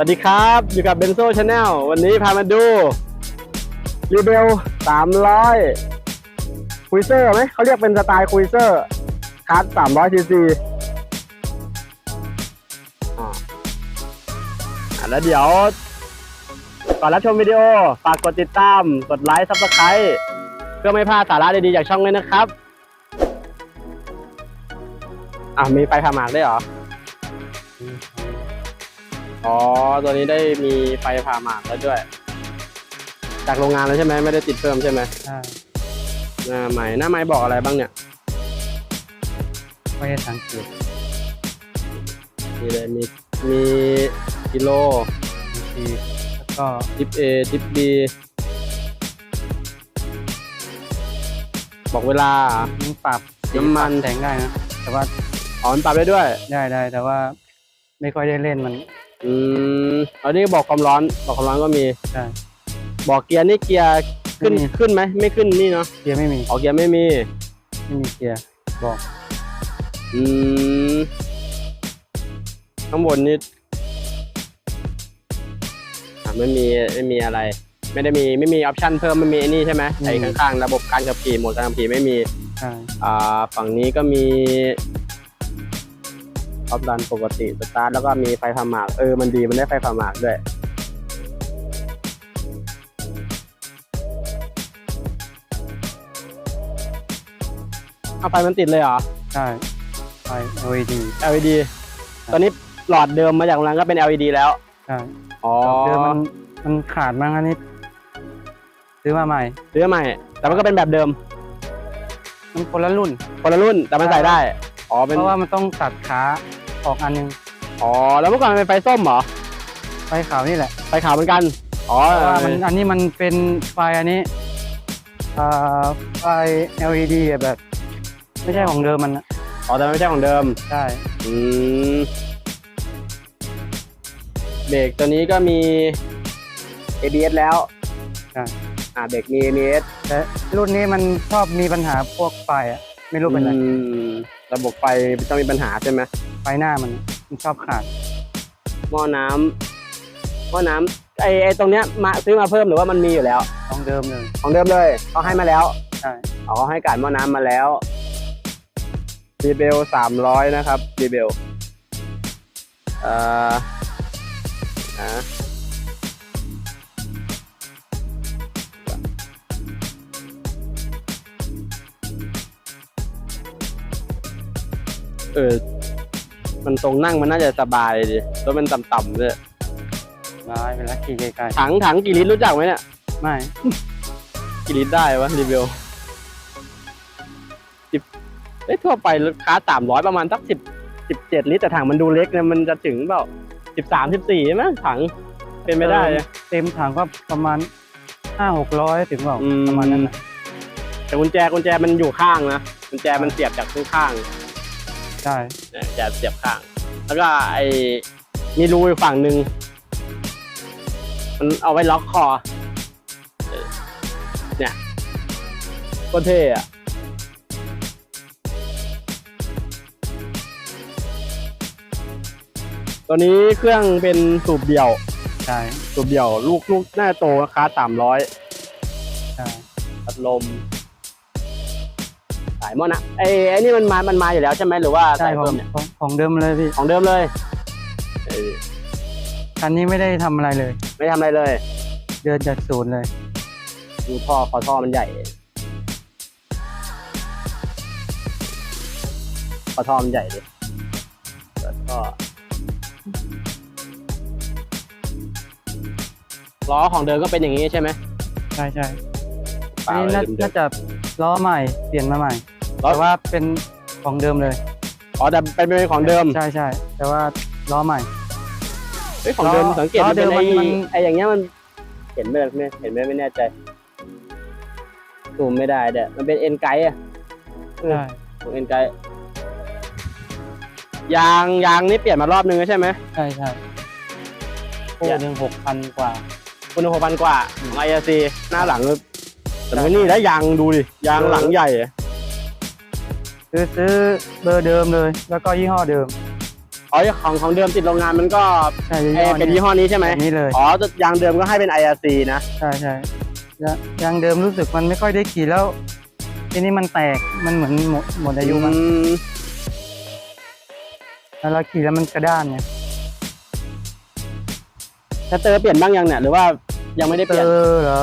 สวัสดีครับ อยู่กับเบนโซ่ชาแนลวันนี้พามาดูรีเบลสามร้อยคุยเซอร์ไหมเขาเรียกเป็นสไตล์คุยเซอร์คัสสามร้อยซีซีแล้วเดี๋ยว ก่อนรับชมวิดีโอ ฝากกดติดตาม กดไลค์ซับสไครต์เพื่อไม่พลาดสาระดีๆ จากช่องเลยนะครับ อะ มีไฟผ่าหมากด้วยเหรอ อ๋อ ตัวนี้ได้มีไฟผ่าหมากแล้วด้วย จากโรงงานแล้วใช่ไหมไม่ได้ติดเพิ่มใช่ไหมใช่หน้าใหม่หน้าใหม่บอกอะไรบ้างเนี่ย ไม่ได้สังเกตมีเลยมีมีกิโลบางทีแล้วก็ทิป A ทิป B บอกเวลา มันปรับสีน้ำมัน ปรับแสงได้นะแต่ว่าอ๋อมันปรับได้ด้วย ได้ได้แต่ว่าไม่ค่อยได้เล่นมัน อืมอันนี้บอกความร้อนบอกความร้อนก็มี ใช่บอกเกียร์นี่เกียร์ขึ้นไม่มี ขึ้นไหมไม่ขึ้นนี่เนาะเกียร์ไม่มีออกเกียร์ไม่มี ไม่มีเกียร์บอกอืมข้างบนนี่อะไม่มีไม่มีอะไร ไม่ได้มีไม่มีออปชันเพิ่มไม่มีไอ้นี่ใช่ไหมไอ้ข้างๆ ระบบการขับขี่โหมดการขับขี่ไม่มี ใช่อ่าฝั่งนี้ก็มี ออฟดันปกติสตาร์ทแล้วก็มีไฟผ่าหมากเออมันดีมันได้ไฟผ่าหมากด้วยเอาไฟมันติดเลยเหรอ ใช่ไฟ LED LED ตอนนี้หลอดเดิมมาจากโรงงานก็เป็น LED แล้ว ใช่อ๋อเดิมมันมันขาดมั้งอันนี้ ซื้อมาใหม่ซื้อใหม่ แต่มันก็เป็นแบบเดิม มันคนละรุ่น คนละรุ่นแต่มันใส่ได้ อ๋อ เป็น เพราะว่ามันต้องตัดขา ออกอันนึงอ๋อแล้วเมื่อก่อนมันเป็นไฟส้มเหรอไฟขาวนี่แหละไฟขาวเหมือนกันอ๋อเพราะว่ามันอันนี้มันเป็นไฟอันนี้อ่าไฟ LED อะแบบ ไม่ใช่ของเดิมมันนะอ๋อแต่มันไม่ใช่ของเดิมใช่อืมเบรกตัวนี้ก็มี ABS แล้วใช่อ่าเบรกมี ABS แต่รุ่นนี้มันชอบมีปัญหาพวกไฟอะไม่รู้เป็นอะไร อืม ระบบไฟต้องมีปัญหาใช่ไหมไฟหน้ามันมันชอบขาด หม้อน้ำหม้อน้ำไอไอตรงเนี้ยมาซื้อมาเพิ่มหรือว่ามันมีอยู่แล้ว ของเดิมเลย ของเดิมเลยเขาให้มาแล้วใช่เขาให้การหม้อน้ำมาแล้วรีเบลสามร้อยนะครับรีเบลเอ่อนะ ออ มันตรงนั่งมันน่าจะสบายดิแล้วมันต่ำๆด้วยร้ายเวลาขี่ไกลถังถังกี่ลิตรรู้จักไหมเนี่ย ๆไม่กี่ลิตรได้วะรีวิวสิบเอ้ยทั่วไปค้าสามร้อยประมาณสักสิบสิบเจ็ดลิตรแต่ถังมันดูเล็กเนี่ยมันจะถึงเปล่าสิบสามสิบสี่ไหมถังเป็นไม่ได้อะเต็มถังก็ประมาณห้าหกร้อยถึงเปล่าอืม ประมาณนั้นนะแต่กุญแจกุญแจมันอยู่ข้างนะกุญแจมันเสียบจากข้าง ใช่ๆเนี่ยกุญแจเสียบข้าง แล้วก็ไอ้มีรูอีกฝั่งหนึ่งมันเอาไว้ล็อกคอเออเนี่ยโคตรเท่อะตัวนี้เครื่องเป็นสูบเดี่ยว ใช่สูบเดี่ยว ลูกลูกน่าจะโตราคาสามร้อยใช่พัดลมสายหม้อนะไอ้ไอ้นี่มันมามันมาอยู่แล้วใช่ไหมหรือว่าใช่ใส่ขอเพิ่งมเนี่ยของของเดิมเลยพี่ของเดิมเลยเออคันนี้ไม่ได้ทำอะไรเลย ไม่ทำอะไรเลยเดินจากศูนย์เลย ดูท่อคอท่อมันใหญ่คอท่อมันใหญ่ดิเปิดท่อล้อของเดิมก็เป็นอย่างนี้ใช่ไหมใช่ใช่เปล่าอันนี้น่าเดิมๆ น่าจะล้อใหม่เปลี่ยนมาใหม่ล้อ แต่ว่าเป็นของเดิมเลย อ๋อแต่เป็นเป็นของเดิม ใช่ใช่แต่ว่าล้อใหม่เฮ้ยของเดิมล้อสังเกตล้อมันเป็นไอ้เดิมมันไอ้อย่างเงี้ยมันเห็นไหมไม่เห็นไหมไม่แน่ใจซูมไม่ได้เด้อมันเป็นเอ็นไกด์อะเออใช่ของเอ็นไกด์ยางยางนี่เปลี่ยนมารอบนึงแล้วใช่ไหมใช่ใช่คู่เนี่ยหนึ่งหกพันกว่าคุณหกพันกว่าของ IRC หน้าหลังแต่ไม่นี่แล้วยางดูดิยางหลังใหญ่ อะซื้อซื้อเบอร์เดิมเลย แล้วก็ยี่ห้อเดิมอ๋อของของเดิมติดโรงงานมันก็ใช่เอ่อเป็นยี่ห้อนี้ใช่ไหมแบบนี้เลยอ๋อยางเดิมก็ให้เป็น IRC นะใช่ใช่ยางยางเดิมรู้สึกมันไม่ค่อยได้ขี่แล้ว ทีนี้มันแตกมันเหมือนหมดหมดอายุมันอืมแล้วเราขี่แล้วมันกระด้านไงสเตอร์เปลี่ยนบ้างยังเนี่ยหรือว่ายังไม่ได้สเปลี่ยนเตอร์เหรอ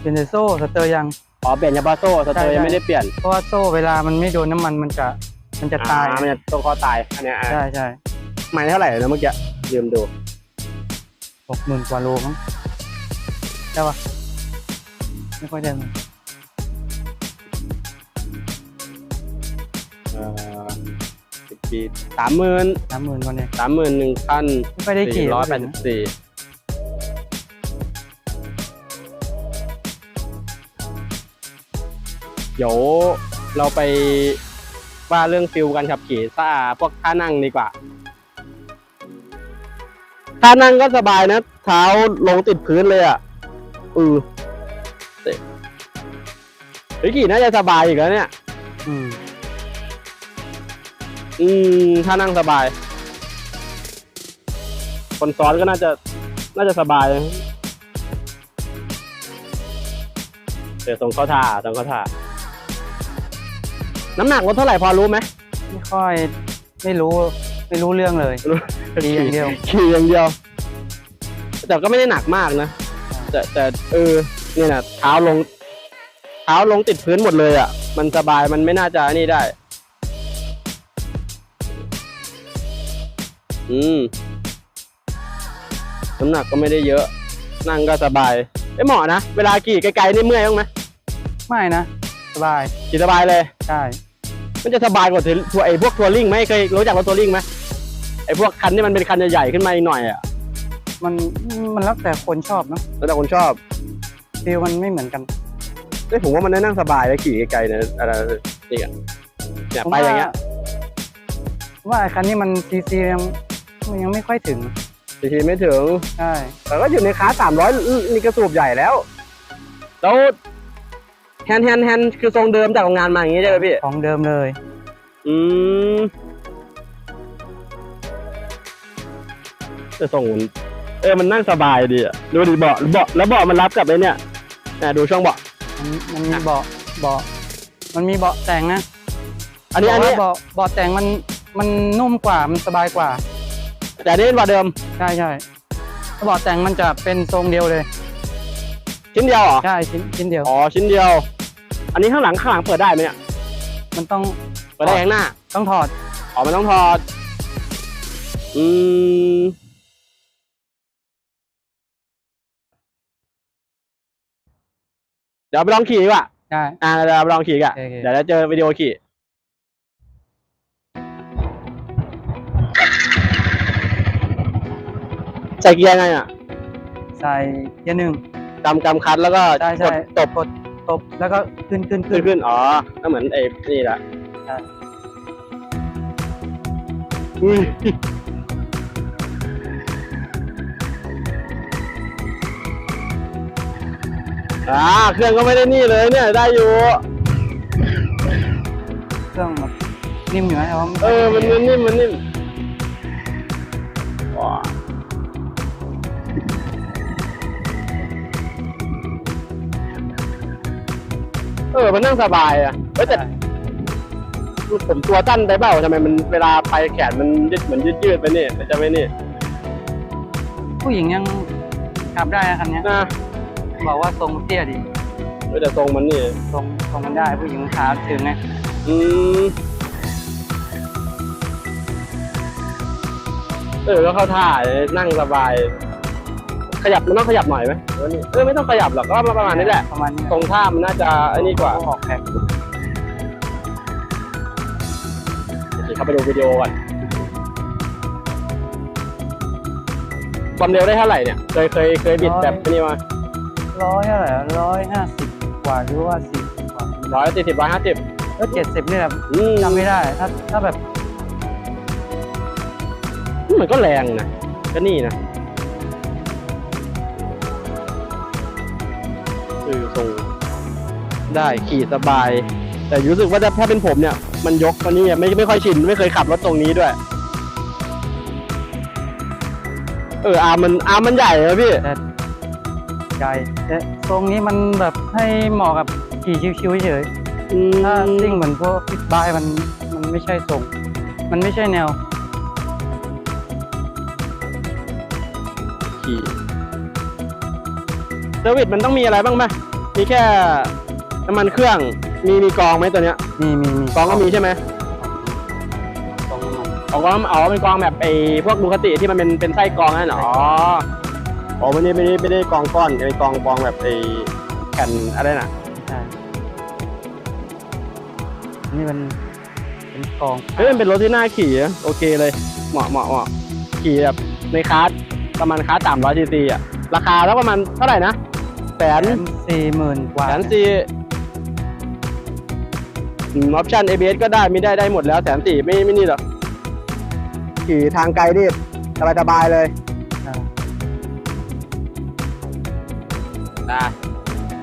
เป็นแต่โซ่สเตอร์ยัง อ๋อเปลี่ยนเฉพาะโซ่สเตอร์ใช่ยังใช่ไม่ได้เปลี่ยนเพราะว่าโซ่เวลามันไม่โดนน้ำมันมันจะมันจะตายอ่มันจะตัวคอตายอันเนี้ยอะใช่ใช่ไม่เท่าไหร่นะเมื่อกี้ลืมดูหกหมื่นกว่าโลมั้งใช่ปะไม่ค่อยได้มั้งเอ่อสิบปีสามหมื่นสามหมื่นกว่าเนี่ยสามหมื่นหนึ่งพันไม่ค่อยได้ขี่สี่ร้อยแปดสิบสี่ เดี๋ยวเราไปว่าเรื่องฟิลกันขับขี่ซ่าพวกท่านั่งดีกว่าท่านั่งก็สบายนะ เท้าลงติดพื้นเลยอะอือเตะเฮ้ยขี่น่าจะสบายอีกแล้วเนี่ย อืมอืมถ้านั่งสบาย คนซ้อนก็น่าจะ น่าจะสบายเดี๋ยวส่งเข้าท่าส่งเข้าท่า น้ำหนักลดเท่าไหร่พอรู้ไหมไม่ค่อยไม่รู้ไม่รู้เรื่องเลย ขี่อย่างเดียว ขี่อย่างเดียว แต่ก็ไม่ได้หนักมากนะ แต่แต่เออเนี่ยนะเท้าลง เท้าลงติดพื้นหมดเลยอะ มันสบายมันไม่น่าจะนี่ได้ อืม น้ำหนักก็ไม่ได้เยอะ นั่งก็สบายไอ้ยเหมาะนะ เวลาขี่ไกลๆนี่เมื่อยบ้างไหมไม่นะ สบายขี่สบายเลย ใช่มันจะสบายกว่าทัวร์ไอ้พวกทัวริงไหมเคยรู้จักรถทัวริงไหมไอ้พวกคันที่มันเป็นคันใหญ่ๆขึ้นมาอีกหน่อยอะมันมันแล้วแต่คนชอบเนอะแล้วแต่คนชอบฟีลมันไม่เหมือนกันเอ้ยผมว่ามันนั่งสบายนะขี่ไกลๆเนี่ยอะไรนี่อะเนี่ยผมไปอย่างเงี้ยว่าว่าไอ้คันนี้มันซีซียังมันยังไม่ค่อยถึงทีไม่ถึงใช่แต่ก็อยู่ในคลาสสามร้อยนี่กระสูบใหญ่แล้วแล้ว แฮนด์แฮนด์แฮนด์คือทรงเดิมจากโรงงานมาอย่างงี้ใช่ไหมพี่ ของเดิมเลย อืมจะส่งมันเออมันนั่งสบายดีอะดูดิเบาะเบาะแล้วเบาะมันรับกับไอ้เนี่ยอะดูช่องเบาะ มันมันมีเบาะเบาะมันมีเบาะแต่งนะอันนี้อันนี้แต่ว่าเบาะเบาะแต่งมันมันนุ่มกว่ามันสบายกว่า แต่อันนี้เป็นกว่าเดิม ใช่ใช่ถ้าเบาะแต่งมันจะเป็นทรงเดียวเลย ชิ้นเดียวเหรอ ใช่ชิ้นชิ้นเดียว อ๋อชิ้นเดียว อันนี้ข้างหลังข้างหลังเปิดได้ไหมเนี่ย มันต้องเปิดได้ข้างหน้า ต้องถอด อ๋อ มันต้องถอด อืม เดี๋ยวไปลองขี่ดีกว่าใช่อ่าเดี๋ยวไปลองขี่กันโอเคโอเคเดี๋ยวเราเจอวิดีโอขี่ ใส่เกียร์ไงอะใส่เกียร์หนึ่ง กำกำคัดแล้วก็ใช่กใช่ดตบกด ตบแล้วก็ขึ้นขึ้นขึ้ขึ้นนขึ้นอ๋อก็เหมือนไอ้นี่แหละใช่อุ้ยอ่าเครื่องก็ไม่ได้นี่เลยเนี่ย ได้อยู่ เครื่องแบบนิ่มอยู่นะแต่ว่าเออ มันมันนิ่มมันนิ่ม ออมันนั่งสบายอะเฮ้ยแต่ใช่ผมตัวตั้นได้เปล่าทำไมมันเวลาไปแขนมันยืดเหมือนยืดยืดๆไปนี่มันจะไม่นี่ผู้หญิงยังขับได้นะคันเนี้ยนะบอกว่าทรงเตี้ยดีเออแต่ทรงมันนี่ทรงทรงมันได้ผู้หญิงขาถึงไงอืมเออก็เข้าท่านั่งสบาย ขยับมันต้องขยับหน่อยไหมหรือว่านี่เออไม่ต้องขยับหรอกก็ประมาณนี้แหละ ประมาณนี้ตรงท่ามันน่าจะไอ้นี่กว่าออกแพ็คเดี๋ยวเข้าไปดูวิดีโอก่อนความเร็วได้เท่าไหร่เนี่ย เคยเคยเคยบิดแบบนี้มาร้อยเท่าไหร่ร้อยห้าสิบกว่าหรือว่าสิบกว่าร้อยสี่สิบร้อยห้าสิบก็เจ็ดสิบนี่แหละอืมจำไม่ได้ ถ้าถ้าแบบ มันก็แรงนะก็นี่นะ ได้ขี่สบาย แต่รู้สึกว่าถ้าถ้าเป็นผมเนี่ย มันยกมานี่ไม่ไม่ค่อยชิน ไม่เคยขับรถตรงนี้ด้วย เอออาร์มมันอาร์มมันใหญ่เลยพี่แต่ใหญ่แต่ทรงนี้มันแบบให้เหมาะกับขี่ชิวๆเฉยอืมถ้าซิ่งเหมือนพวกบิ๊กไบค์มันมันไม่ใช่ทรง มันไม่ใช่แนว ขี่เซอร์วิสมันต้องมีอะไรบ้างไหมมีแค่ น้ำมันเครื่องมีมีกรองไหมตัวเนี้ยมีมีมีกรองก็มีใช่ไหมกองน้ำมันอ๋อกรองอ๋อเป็นกรองแบบไอ้พวกดูคติที่มันเป็นเป็นไส้กรองนั่นเหรออ๋ออ๋อไม่ได้ไม่ได้ไม่ได้กรองก้อนเป็นกรองกรองแบบไอ้แผ่นอะไรน่ะใช่นี่มันเป็นกองเฮ้ยมันเป็นรถที่น่าขี่อะโอเคเลย เหมาะเหมาะเหมาะขี่แบบในคลาสประมาณคลาสสามร้อยซีซีอะราคาแล้วประมาณเท่าไหร่นะแสนสี่หมื่นกว่าแสนสี่ ออปชั่น ABS ก็ได้ไม่ได้ได้หมดแล้วแสนสี่ไม่ไม่นี่หรอกขี่ทางไกลนี่สบายสบายๆเลยอ่าได้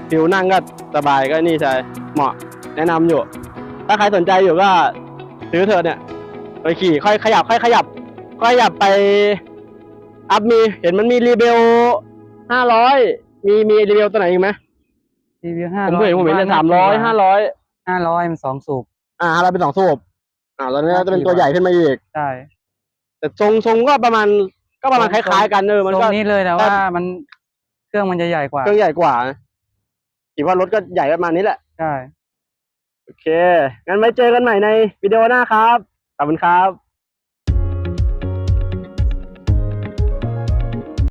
ฟิวนั่งก็สบายก็นี่ใช่เหมาะแนะนำอยู่ ถ้าใครสนใจอยู่ก็ซื้อเถอะเนี่ย ไปขี่ค่อยขยับ ค่อยขยับ ค่อยขยับไป อัพมี เห็นมันมีรีเบลห้าร้อยมีมีรีเบลตัวไหนอีกไหมรีวิวห้าผมร้อยเห็นผมเห็นแต่สามร้อยห้าร้อย ห้าร้อยมันสองสูบ อ่าห้าร้อยเป็นสองสูบอ่าตอนนี้น่าจะเป็นดีตัวกว่าใหญ่ขึ้นมาอีก ใช่แต่ทรงทรงก็ประมาณก็ประมาณคทรงล้ายๆกันเออมันตรก็งนี้เลยแต่ว่ามันเครื่องมันจะใหญ่กว่า เครื่องใหญ่กว่าคิดว่ารถก็ใหญ่ประมาณนี้แหละ ใช่ โอเค งั้นไว้เจอกันใหม่ในวิดีโอหน้าครับ ขอบคุณครับ